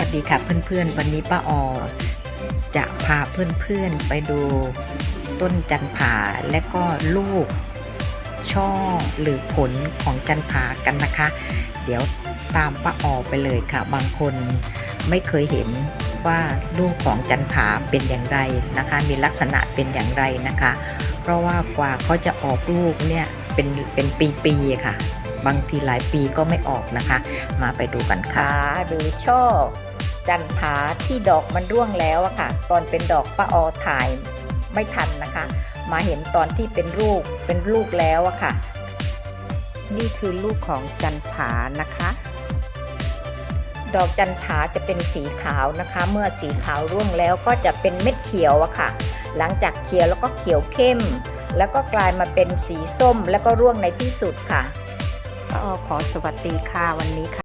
วัสดีค่ะเพื่อนๆ วันนี้ป้าออจะพาเพื่อนๆไปดูต้นจันผาและก็ลูกช่อหรือผลของจันผากันนะคะ เดี๋ยวตามป้าออไปเลยค่ะ บางคนไม่เคยเห็นว่าลูกของจันผาเป็นอย่างไรนะคะ มีลักษณะเป็นอย่างไรนะคะ เพราะว่ากว่าเขาจะออกลูกเนี่ยเป็นเป็นปีๆค่ะบางทีหลายปีก็ไม่ออกนะคะ มาไปดูกันค่ะหรือช่อ จันผาที่ดอกมันร่วงแล้วอะค่ะ ตอนเป็นดอกป้าออถ่ายไม่ทันนะคะ มาเห็นตอนที่เป็นลูกเป็นลูกแล้วอะค่ะ นี่คือลูกของจันผานะคะ ดอกจันผาจะเป็นสีขาวนะคะ เมื่อสีขาวร่วงแล้วก็จะเป็นเม็ดเขียวอะค่ะ หลังจากเขียวแล้วก็เขียวเข้ม แล้วก็กลายมาเป็นสีส้มแล้วก็ร่วงในที่สุดค่ะป้าออขอสวัสดีค่ะวันนี้ค่ะ